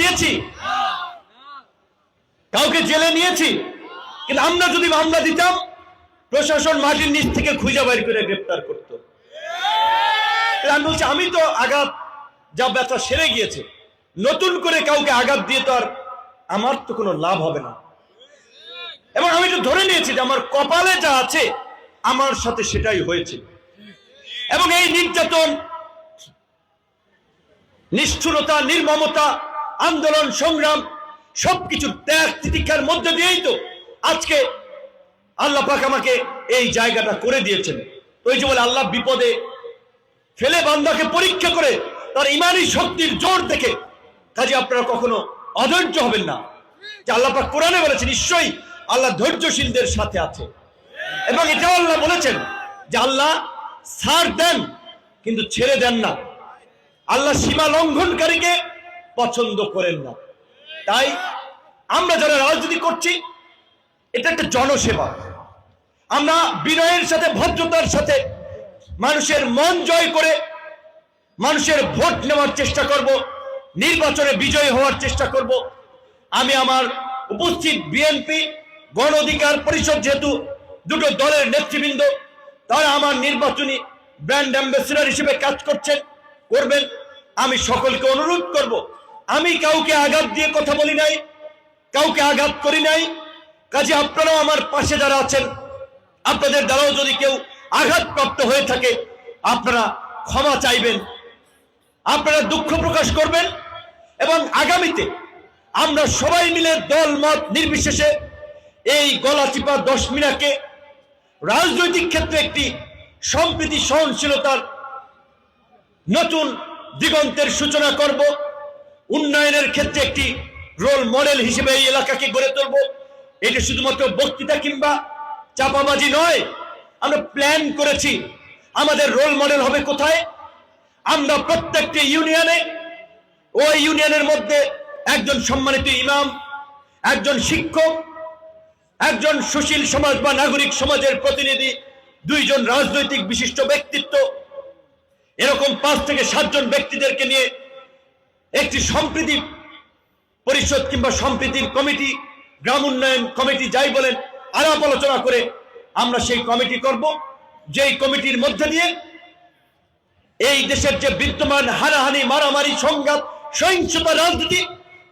দিয়েছি। কাউকে জেলে নিয়েছি। কিন্তু আমরা যদি মামলা দিতাম, প্রশাসন মাটির নিচ থেকে খুঁজে বাইর করে গ্রেপ্তার করত। আমি বলছি, আমি তো আঘাত যা ব্যথা সেরে গিয়েছে। নতুন করে কাউকে আঘাত দিয়ে তো আর আমার তো কোনো লাভ হবে না। এবং আমি তো ধরে নিয়েছি যে আমার কপালে যা আছে, আমার সাথে সেটাই হয়েছে। এবং এই নির্যাতন, নিষ্ঠুরতা, নির্মমতা আন্দোলন, সংগ্রাম, সবকিছু ত্যাগ তিতিক্ষার মধ্যে দিয়েই তো আজকে আল্লাহ পাক আমাকে এই জায়গাটা করে দিয়েছেন। ওই যে বলে আল্লাহ বিপদে ফেলে বান্দাকে পরীক্ষা করে তার ইমানি শক্তির জোর দেখে, কাজে আপনারা কখনো অধৈর্য হবেন না। যে আল্লাহ পাক কোরআনে বলেছেন, নিশ্চয়ই আল্লাহ ধৈর্যশীলদের সাথে আছে। এবং এটাও আল্লাহ বলেছেন যে আল্লাহ ছাড় দেন, কিন্তু ছেড়ে দেন না। আল্লাহ সীমা লঙ্ঘনকারীকে পছন্দ করেন না। তাই আমরা যারা রাজনীতি করছি, এটা একটা জনসেবা। আমরা বিনয়ের সাথে, ভদ্রতার সাথে মানুষের মন জয় করে মানুষের ভোট নেওয়ার চেষ্টা করব, নির্বাচনে বিজয়ী হওয়ার চেষ্টা করব। আমি আমার উপস্থিত বিএনপি গণ অধিকার পরিষদ যেহেতু দুটো দলের নেতৃবৃন্দ, তারা আমার নির্বাচনী ব্র্যান্ড অ্যাম্বাসিডার হিসেবে কাজ করছেন, করবেন। আমি সকলকে অনুরোধ করব আমি কাউকে আঘাত দিয়ে কথা বলি নাই, কাউকে আঘাত করি নাই। কাজে আপনারাও আমার পাশে যারা আছেন, আপনাদের দ্বারাও যদি কেউ আঘাতপ্রাপ্ত হয়ে থাকে, আপনারা ক্ষমা চাইবেন, আপনারা দুঃখ প্রকাশ করবেন এবং আগামীতে আমরা সবাই মিলে দল মত নির্বিশেষে এই গলাচিপা দশ মিনাকে রাজনৈতিক ক্ষেত্রে একটি সম্প্রীতি সহনশীলতার নতুন দিগন্তের সূচনা করব। উন্নয়নের ক্ষেত্রে একটি রোল মডেল হিসেবে এই এলাকাকে গড়ে তুলব। এটা শুধুমাত্র বক্তৃতা কিংবা চাপাবাজি নয়, আমরা প্ল্যান করেছি। আমাদের রোল মডেল হবে কোথায়? আমরা প্রত্যেকটি ইউনিয়নে ওই ইউনিয়নের মধ্যে একজন সম্মানিত ইমাম, একজন শিক্ষক, একজন সুশীল সমাজ বা নাগরিক সমাজের প্রতিনিধি, দুইজন রাজনৈতিক বিশিষ্ট ব্যক্তিত্ব, এরকম পাঁচ থেকে সাতজন ব্যক্তিদেরকে নিয়ে একটি সম্প্রীতি পরিষদ কিংবা সম্প্রীতির কমিটি, গ্রাম উন্নয়ন কমিটি যাই বলেন, আলাপ আলোচনা করে আমরা সেই কমিটি করব। যেই কমিটির মধ্যে দিয়ে এই দেশের যে বিদ্যমান হানাহানি, মারামারি, সংঘাত, সহিংসতা রাজনীতি,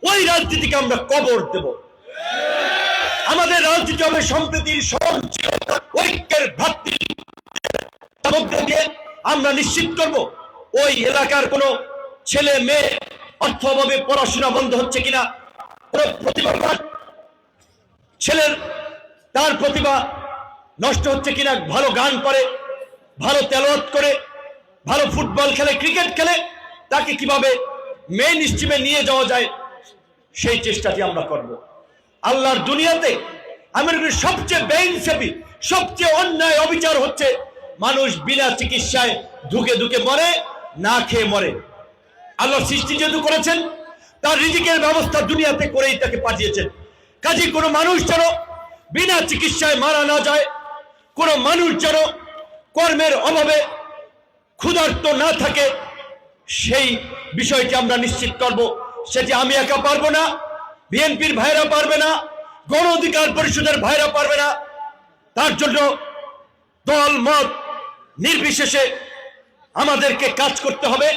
ওই রাজনীতিকে আমরা কবর দেব। আমাদের রাজনীতি হবে সম্প্রীতির ঐক্যের দিয়ে আমরা নিশ্চিত করব, ওই এলাকার কোন ছেলে, মেয়ে অর্থ অভাবে পড়াশোনা বন্ধ হচ্ছে কিনা প্রতিভাবান ছেলের তার প্রতিভা নষ্ট হচ্ছে কিনা, ভালো গান করে, ভালো তেলত করে, ভালো ফুটবল খেলে, ক্রিকেট খেলে, তাকে কীভাবে মেন স্ট্রিমে নিয়ে যাওয়া যায়, সেই চেষ্টাটি আমরা করব। আল্লাহর দুনিয়াতে আমেরিকার সবচেয়ে বেইনসেপি সবচেয়ে অন্যায় অবিচার হচ্ছে মানুষ বিনা চিকিৎসায় ধুকে ধুকে মরে, না খেয়ে মরে। আল্লাহ সৃষ্টি যেহেতু করেছেন, তার রিজিকের ব্যবস্থা দুনিয়াতে করেই তাকে পাঠিয়েছেন। কাজে কোনো মানুষ যেন বিনা চিকিৎসায় মারা না যায়, কোনো মানুষ যেন কর্মের অভাবে ক্ষুধার্ত না থাকে, সেই বিষয়টি আমরা নিশ্চিত করব। সেটি আমি একা পারব না, বিএনপির ভাইরা পারবে না, গণ অধিকার পরিষদের ভাইরা পারবে না, তার জন্য দল, মত নির্বিশেষে আমাদেরকে কাজ করতে হবে।